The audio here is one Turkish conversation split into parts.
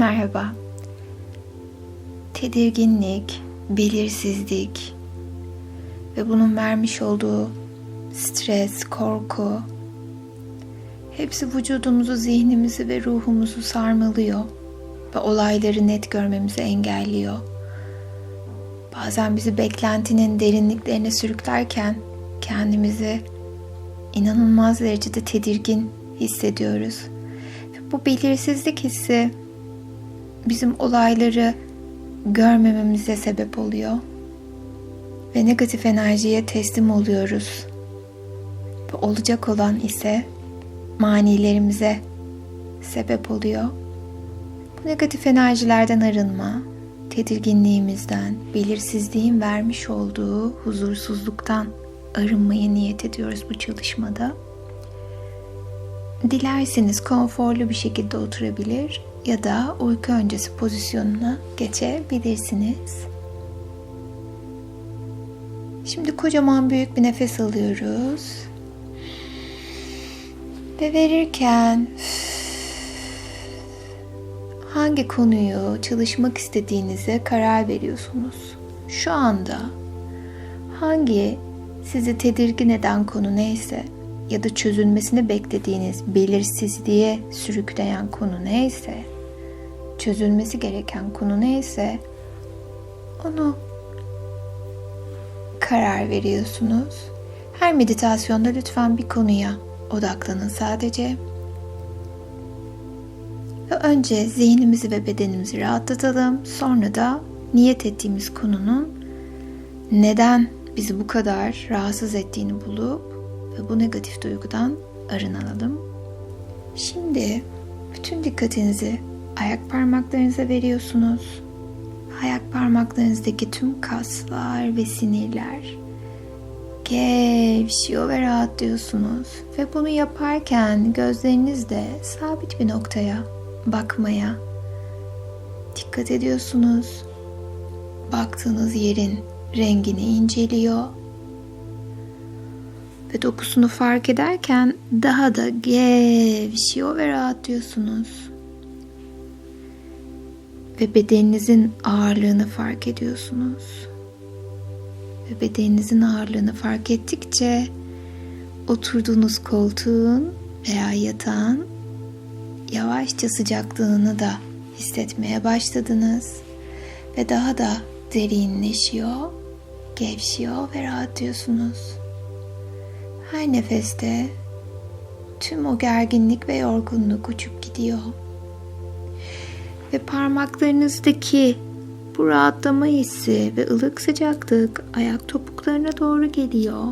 Merhaba. Tedirginlik, belirsizlik ve bunun vermiş olduğu stres, korku hepsi vücudumuzu, zihnimizi ve ruhumuzu sarmalıyor ve olayları net görmemizi engelliyor. Bazen bizi beklentinin derinliklerine sürüklerken kendimizi inanılmaz derecede tedirgin hissediyoruz. Bu belirsizlik hissi bizim olayları görmememize sebep oluyor. Ve negatif enerjiye teslim oluyoruz. Olacak olan ise manilerimize sebep oluyor. Bu negatif enerjilerden arınma, tedirginliğimizden, belirsizliğin vermiş olduğu huzursuzluktan arınmayı niyet ediyoruz bu çalışmada. Dilerseniz konforlu bir şekilde oturabilir ya da uyku öncesi pozisyonuna geçebilirsiniz. Şimdi kocaman büyük bir nefes alıyoruz. Ve verirken hangi konuyu çalışmak istediğinize karar veriyorsunuz. Şu anda hangi sizi tedirgin eden konu neyse ya da çözülmesini beklediğiniz belirsizliğe sürükleyen konu neyse, çözülmesi gereken konu neyse onu karar veriyorsunuz. Her meditasyonda lütfen bir konuya odaklanın sadece. Ve önce zihnimizi ve bedenimizi rahatlatalım. Sonra da niyet ettiğimiz konunun neden bizi bu kadar rahatsız ettiğini bulup ve bu negatif duygudan arınalım. Şimdi bütün dikkatinizi ayak parmaklarınıza veriyorsunuz. Ayak parmaklarınızdaki tüm kaslar ve sinirler gevşiyor ve rahatlıyorsunuz. Ve bunu yaparken gözlerinizde sabit bir noktaya bakmaya dikkat ediyorsunuz. Baktığınız yerin rengini inceliyor ve dokusunu fark ederken daha da gevşiyor ve rahatlıyorsunuz. Ve bedeninizin ağırlığını fark ediyorsunuz. Ve bedeninizin ağırlığını fark ettikçe oturduğunuz koltuğun veya yatağın yavaşça sıcaklığını da hissetmeye başladınız ve daha da derinleşiyor, gevşiyor ve rahatlıyorsunuz. Her nefeste tüm o gerginlik ve yorgunluk uçup gidiyor. Ve parmaklarınızdaki bu rahatlama hissi ve ılık sıcaklık ayak topuklarına doğru geliyor.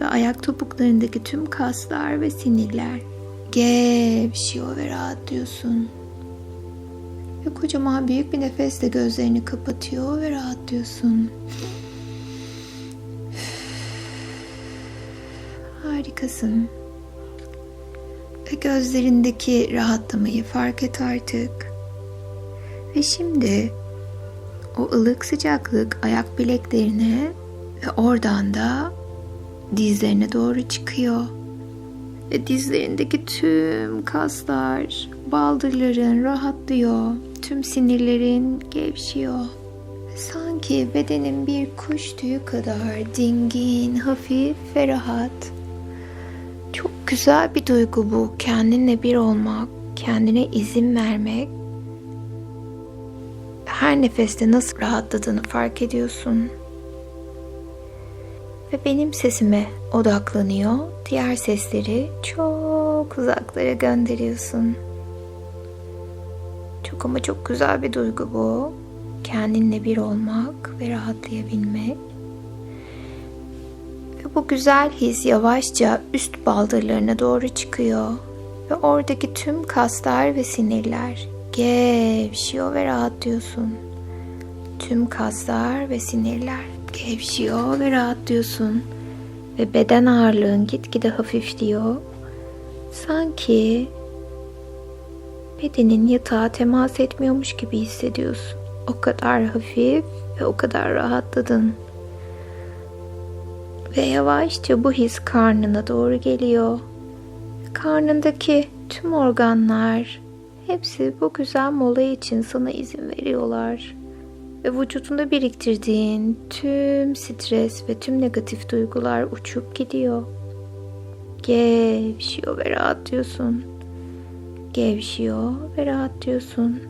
Ve ayak topuklarındaki tüm kaslar ve sinirler gevşiyor ve rahatlıyorsun. Ve kocaman büyük bir nefesle gözlerini kapatıyor ve rahatlıyorsun. Harikasın. Ve gözlerindeki rahatlamayı fark et artık. Ve şimdi o ılık sıcaklık ayak bileklerine ve oradan da dizlerine doğru çıkıyor. Ve dizlerindeki tüm kaslar, baldırların rahatlıyor. Tüm sinirlerin gevşiyor. Sanki bedenin bir kuş tüyü kadar dingin, hafif ve rahat. Güzel bir duygu bu. Kendinle bir olmak, kendine izin vermek. Her nefeste nasıl rahatladığını fark ediyorsun. Ve benim sesime odaklanıyor. Diğer sesleri çok uzaklara gönderiyorsun. Çok ama çok güzel bir duygu bu. Kendinle bir olmak ve rahatlayabilmek. Bu güzel his yavaşça üst baldırlarına doğru çıkıyor. Ve oradaki tüm kaslar ve sinirler gevşiyor ve rahatlıyorsun. Tüm kaslar ve sinirler gevşiyor ve rahatlıyorsun. Ve beden ağırlığın gitgide hafifliyor. Sanki bedenin yatağa temas etmiyormuş gibi hissediyorsun. O kadar hafif ve o kadar rahatladın. Ve yavaşça bu his karnına doğru geliyor. Karnındaki tüm organlar hepsi bu güzel mola için sana izin veriyorlar. Ve vücudunda biriktirdiğin tüm stres ve tüm negatif duygular uçup gidiyor. Gevşiyor ve rahatlıyorsun. Gevşiyor ve rahatlıyorsun.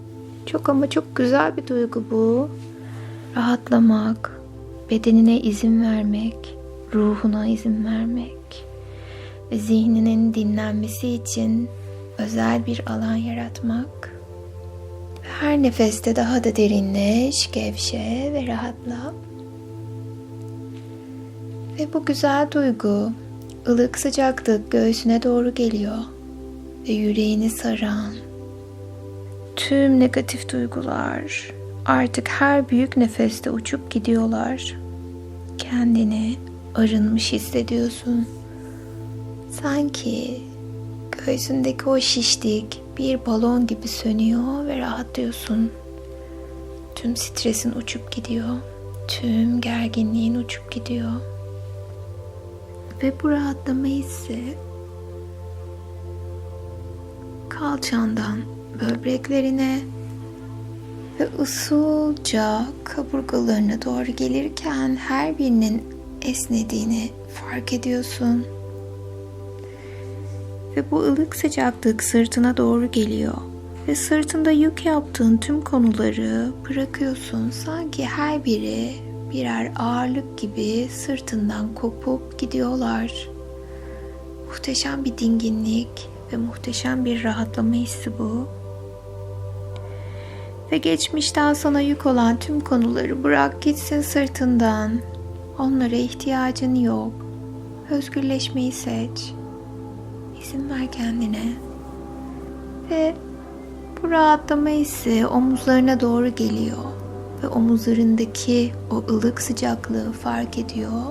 Çok ama çok güzel bir duygu bu. Rahatlamak, bedenine izin vermek, ruhuna izin vermek ve zihninin dinlenmesi için özel bir alan yaratmak. Her nefeste daha da derinleş, gevşe ve rahatla. Ve bu güzel duygu, ılık sıcaklık göğsüne doğru geliyor ve yüreğini saran tüm negatif duygular artık her büyük nefeste uçup gidiyorlar. Kendini arınmış hissediyorsun. Sanki göğsündeki o şişlik bir balon gibi sönüyor ve rahatlıyorsun. Tüm stresin uçup gidiyor. Tüm gerginliğin uçup gidiyor. Ve bu rahatlama hissi kalçandan böbreklerine ve usulca kaburgalarına doğru gelirken her birinin esnediğini fark ediyorsun. Ve bu ılık sıcaklık sırtına doğru geliyor. Ve sırtında yük yaptığın tüm konuları bırakıyorsun. Sanki her biri birer ağırlık gibi sırtından kopup gidiyorlar. Muhteşem bir dinginlik ve muhteşem bir rahatlama hissi bu. Ve geçmişten sana yük olan tüm konuları bırak gitsin sırtından. Onlara ihtiyacın yok. Özgürleşmeyi seç. İzin ver kendine. Ve bu rahatlama hissi omuzlarına doğru geliyor. Ve omuzlarındaki o ılık sıcaklığı fark ediyor.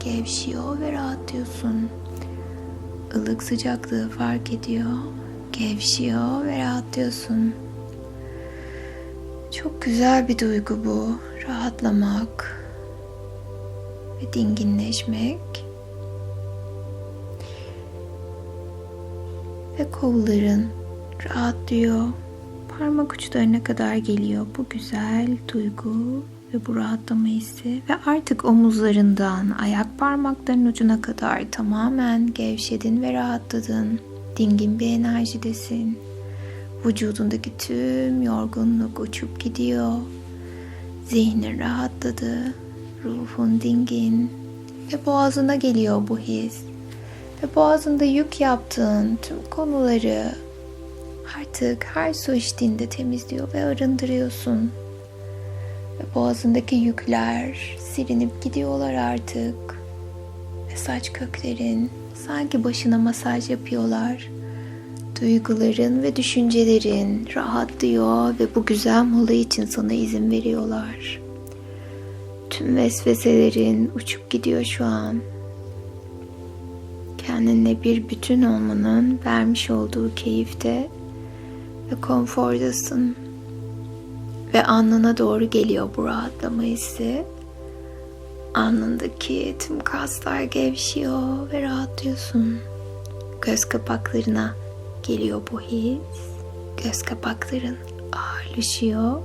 Gevşiyor ve rahatlıyorsun. Ilık sıcaklığı fark ediyor. Gevşiyor ve rahatlıyorsun. Çok güzel bir duygu bu. Rahatlamak ve dinginleşmek. Ve kolların rahatlıyor. Parmak uçlarına kadar geliyor bu güzel duygu ve bu rahatlama hissi ve artık omuzlarından ayak parmaklarının ucuna kadar tamamen gevşedin ve rahatladın. Dingin bir enerjidesin. Vücudundaki tüm yorgunluk uçup gidiyor. Zihnin rahatladı. Ruhun dingin. Ve boğazına geliyor bu his. Ve boğazında yük yaptığın tüm konuları artık her su içtiğinde temizliyor ve arındırıyorsun. Ve boğazındaki yükler silinip gidiyorlar artık. Ve saç köklerin sanki başına masaj yapıyorlar. Duyguların ve düşüncelerin rahatlıyor ve bu güzel mola için sana izin veriyorlar. Tüm vesveselerin uçup gidiyor şu an. Kendinle bir bütün olmanın vermiş olduğu keyifte ve konfordasın. Ve alnına doğru geliyor bu rahatlama hissi. Alnındaki tüm kaslar gevşiyor ve rahatlıyorsun. Göz kapaklarına geliyor bu his. Göz kapakların ağırlaşıyor.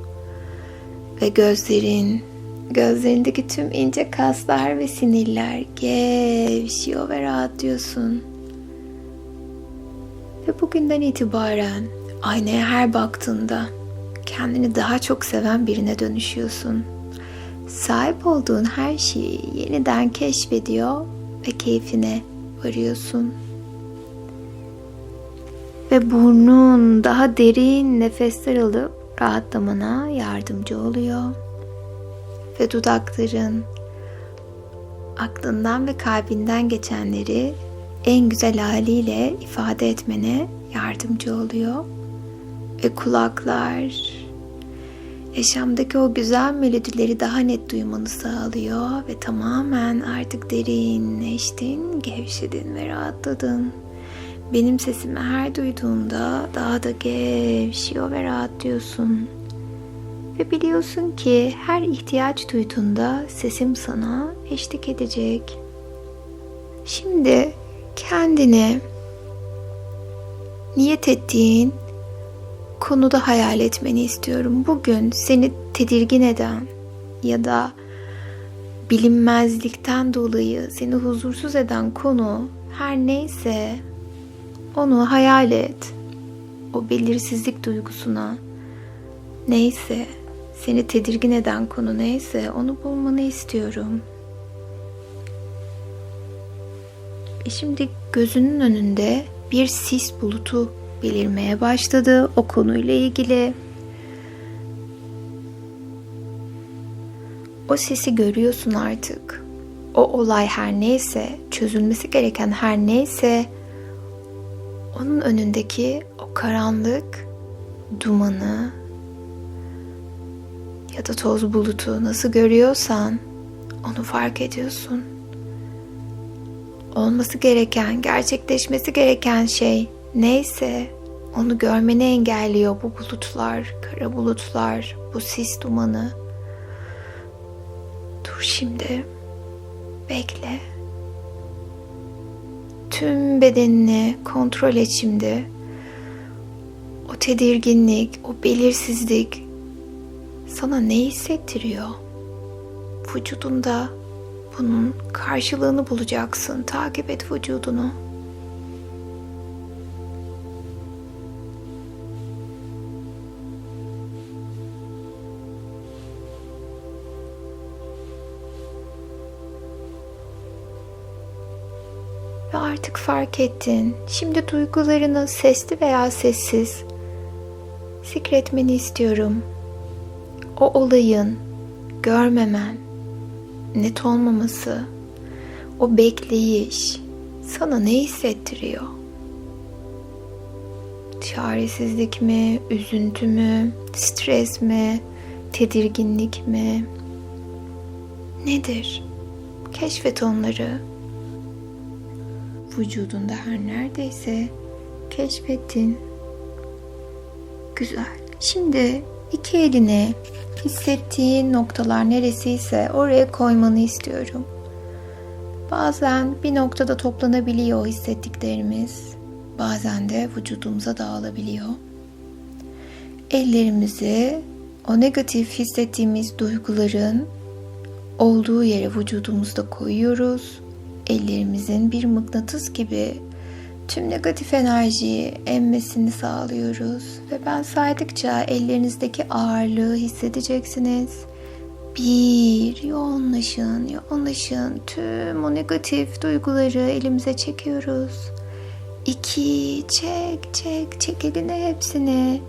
Ve gözlerin, gözlerindeki tüm ince kaslar ve sinirler gevşiyor ve rahatlıyorsun. Ve bugünden itibaren aynaya her baktığında kendini daha çok seven birine dönüşüyorsun. Sahip olduğun her şeyi yeniden keşfediyor ve keyfine varıyorsun. Ve burnun daha derin nefesler alıp rahatlamana yardımcı oluyor. Ve dudakların aklından ve kalbinden geçenleri en güzel haliyle ifade etmene yardımcı oluyor. Ve kulaklar yaşamdaki o güzel melodileri daha net duymanı sağlıyor ve tamamen artık derinleştin, gevşedin ve rahatladın. Benim sesimi her duyduğunda daha da gevşiyor ve rahatlıyorsun. Ve biliyorsun ki her ihtiyaç duyduğunda sesim sana eşlik edecek. Şimdi kendine niyet ettiğin konuda hayal etmeni istiyorum. Bugün seni tedirgin eden ya da bilinmezlikten dolayı seni huzursuz eden konu her neyse onu hayal et. O belirsizlik duygusuna neyse seni tedirgin eden konu neyse onu bulmanı istiyorum. E şimdi gözünün önünde bir sis bulutu belirmeye başladı o konuyla ilgili. O sesi görüyorsun artık. O olay her neyse, çözülmesi gereken her neyse onun önündeki o karanlık dumanı ya da toz bulutu nasıl görüyorsan onu fark ediyorsun. Olması gereken, gerçekleşmesi gereken şey neyse onu görmeni engelliyor bu bulutlar, kara bulutlar, bu sis dumanı. Dur şimdi. Bekle. Tüm bedenini kontrol et şimdi. O tedirginlik, o belirsizlik sana ne hissettiriyor? Vücudunda bunun karşılığını bulacaksın. Takip et vücudunu. Ve artık fark ettin. Şimdi duygularını sesli veya sessiz zikretmeni istiyorum. O olayın görmemen, net olmaması, o bekleyiş sana ne hissettiriyor? Çaresizlik mi, üzüntü mü, stres mi, tedirginlik mi? Nedir? Keşfet onları. Vücudunda her neredeyse keşfettin. Güzel. Şimdi iki elini hissettiğin noktalar neresiyse oraya koymanı istiyorum. Bazen bir noktada toplanabiliyor hissettiklerimiz. Bazen de vücudumuza dağılabiliyor. Ellerimizi o negatif hissettiğimiz duyguların olduğu yere vücudumuzda koyuyoruz. Ellerimizin bir mıknatıs gibi tüm negatif enerjiyi emmesini sağlıyoruz. Ve ben saydıkça ellerinizdeki ağırlığı hissedeceksiniz. Bir, yoğunlaşın, yoğunlaşın. Tüm o negatif duyguları elimize çekiyoruz. İki, çek, çek, çek eline hepsini.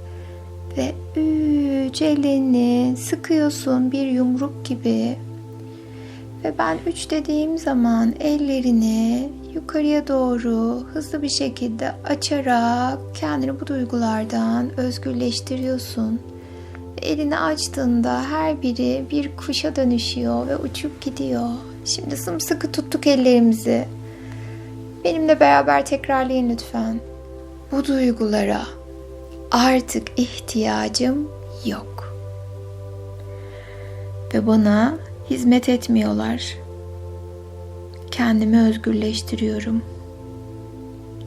Ve üç, elini sıkıyorsun bir yumruk gibi. Ve ben üç dediğim zaman ellerini yukarıya doğru hızlı bir şekilde açarak kendini bu duygulardan özgürleştiriyorsun. Elini açtığında her biri bir kuşa dönüşüyor ve uçup gidiyor. Şimdi sımsıkı tuttuk ellerimizi. Benimle beraber tekrarlayın lütfen. Bu duygulara artık ihtiyacım yok. Ve bana hizmet etmiyorlar. Kendimi özgürleştiriyorum.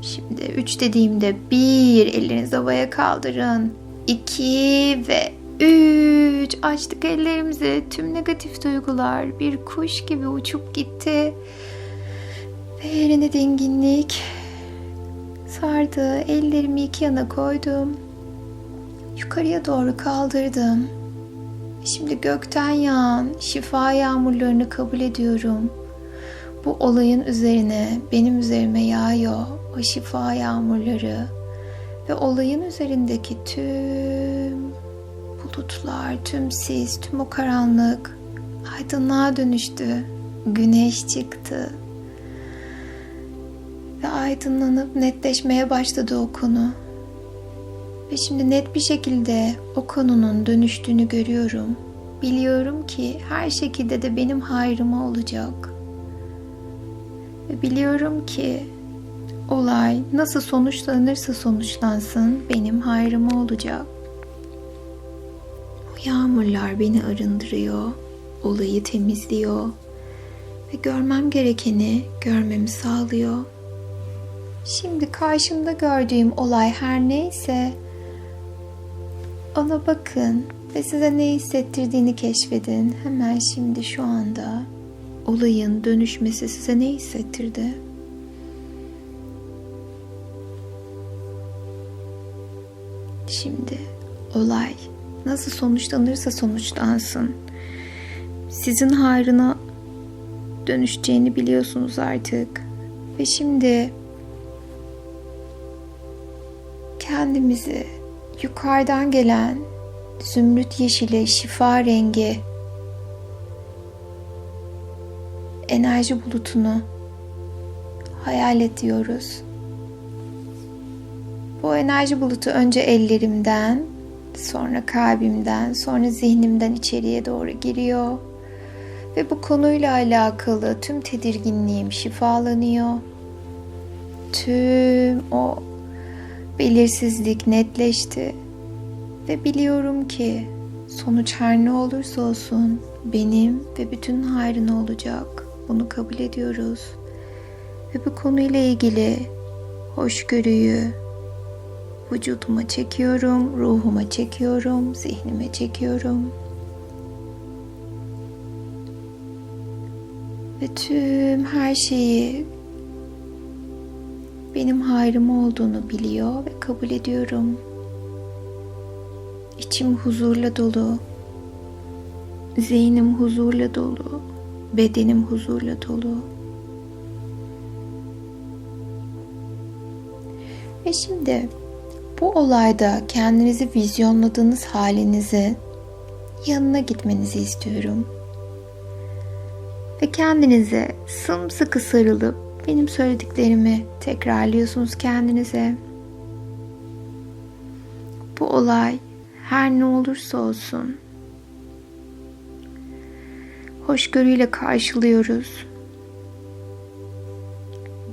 Şimdi üç dediğimde bir ellerinizi havaya kaldırın. İki ve üç açtık ellerimizi. Tüm negatif duygular bir kuş gibi uçup gitti. Ve yerine dinginlik sardı. Ellerimi iki yana koydum. Yukarıya doğru kaldırdım. Şimdi gökten yağan şifa yağmurlarını kabul ediyorum. Bu olayın üzerine, benim üzerime yağıyor o şifa yağmurları ve olayın üzerindeki tüm bulutlar, tüm sis, tüm o karanlık aydınlığa dönüştü. Güneş çıktı. Ve aydınlanıp netleşmeye başladı o konu. Ve şimdi net bir şekilde o konunun dönüştüğünü görüyorum. Biliyorum ki her şekilde de benim hayrıma olacak. Ve biliyorum ki olay nasıl sonuçlanırsa sonuçlansın benim hayrıma olacak. O yağmurlar beni arındırıyor, olayı temizliyor ve görmem gerekeni görmemi sağlıyor. Şimdi karşımda gördüğüm olay her neyse Ona bakın ve size ne hissettirdiğini keşfedin. Hemen şimdi şu anda olayın dönüşmesi size ne hissettirdi? Şimdi olay nasıl sonuçlanırsa sonuçlansın. Sizin hayrına dönüşeceğini biliyorsunuz artık. Ve şimdi kendimizi yukarıdan gelen zümrüt yeşili şifa rengi enerji bulutunu hayal ediyoruz. Bu enerji bulutu önce ellerimden, sonra kalbimden, sonra zihnimden içeriye doğru giriyor. Ve bu konuyla alakalı tüm tedirginliğim şifalanıyor. Tüm o belirsizlik netleşti. Ve biliyorum ki sonuç her ne olursa olsun benim ve bütün hayrına olacak. Bunu kabul ediyoruz. Ve bu konuyla ilgili hoşgörüyü vücuduma çekiyorum, ruhuma çekiyorum, zihnime çekiyorum. Ve tüm her şeyi benim hayrım olduğunu biliyor ve kabul ediyorum. İçim huzurla dolu. Zihnim huzurla dolu. Bedenim huzurla dolu. Ve şimdi bu olayda kendinizi vizyonladığınız halinizi yanına gitmenizi istiyorum. Ve kendinize sımsıkı sarılıp benim söylediklerimi tekrarlıyorsunuz kendinize. Bu olay her ne olursa olsun hoşgörüyle karşılıyoruz.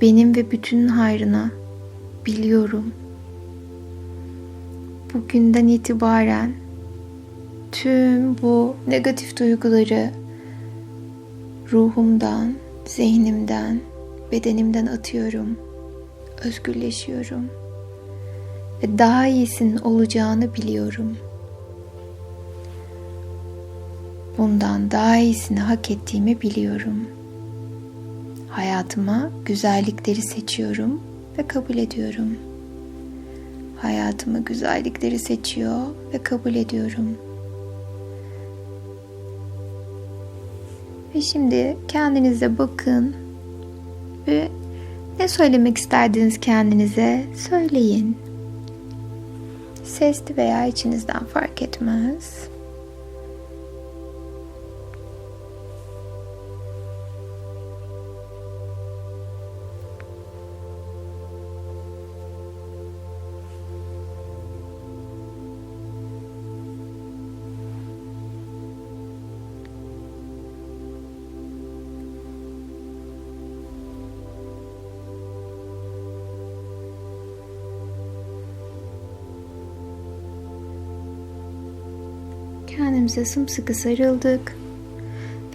Benim ve bütün hayrına biliyorum. Bugünden itibaren tüm bu negatif duyguları ruhumdan, zihnimden, bedenimden atıyorum. Özgürleşiyorum. Ve daha iyisinin olacağını biliyorum. Bundan daha iyisini hak ettiğimi biliyorum. Hayatıma güzellikleri seçiyorum ve kabul ediyorum. Hayatıma güzellikleri seçiyor ve kabul ediyorum. Ve şimdi kendinize bakın ve ne söylemek isterdiniz kendinize söyleyin. Sesli veya içinizden fark etmez. Kendimize sımsıkı sarıldık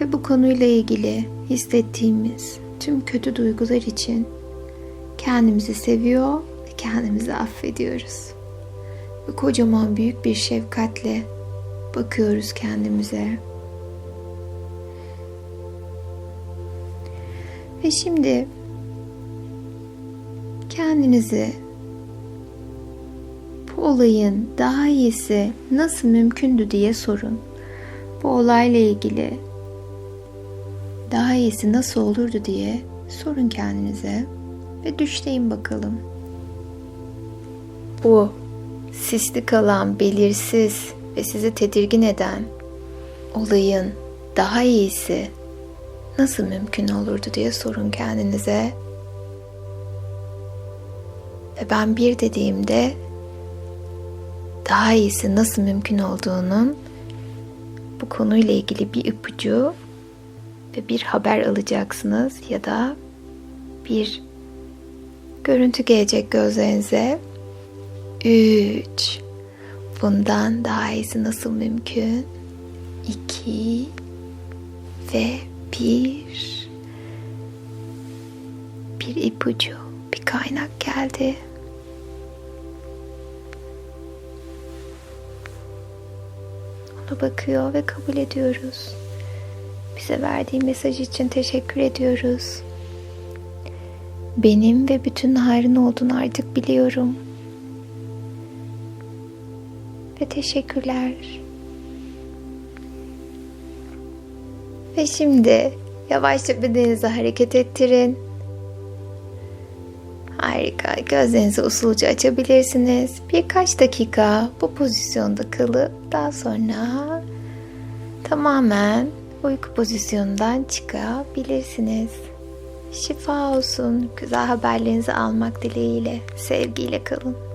ve bu konuyla ilgili hissettiğimiz tüm kötü duygular için kendimizi seviyor ve kendimizi affediyoruz. Ve kocaman büyük bir şefkatle bakıyoruz kendimize. Ve şimdi kendinizi olayın daha iyisi nasıl mümkündü diye sorun. Bu olayla ilgili daha iyisi nasıl olurdu diye sorun kendinize ve düşleyin bakalım. Bu sisli kalan, belirsiz ve sizi tedirgin eden olayın daha iyisi nasıl mümkün olurdu diye sorun kendinize. Ve ben bir dediğimde daha iyisi nasıl mümkün olduğunun bu konuyla ilgili bir ipucu ve bir haber alacaksınız ya da bir görüntü gelecek gözlerinize. 3 Bundan daha iyisi nasıl mümkün? 2 ve 1 Bir ipucu, bir kaynak geldi. Ona bakıyor ve kabul ediyoruz. Bize verdiği mesaj için teşekkür ediyoruz. Benim ve bütün hayrın olduğunu artık biliyorum. Ve teşekkürler. Ve şimdi yavaşça bedeninizi hareket ettirin. Harika. Gözlerinizi usulca açabilirsiniz. Birkaç dakika bu pozisyonda kalıp daha sonra tamamen uyku pozisyonundan çıkabilirsiniz. Şifa olsun. Güzel haberlerinizi almak dileğiyle. Sevgiyle kalın.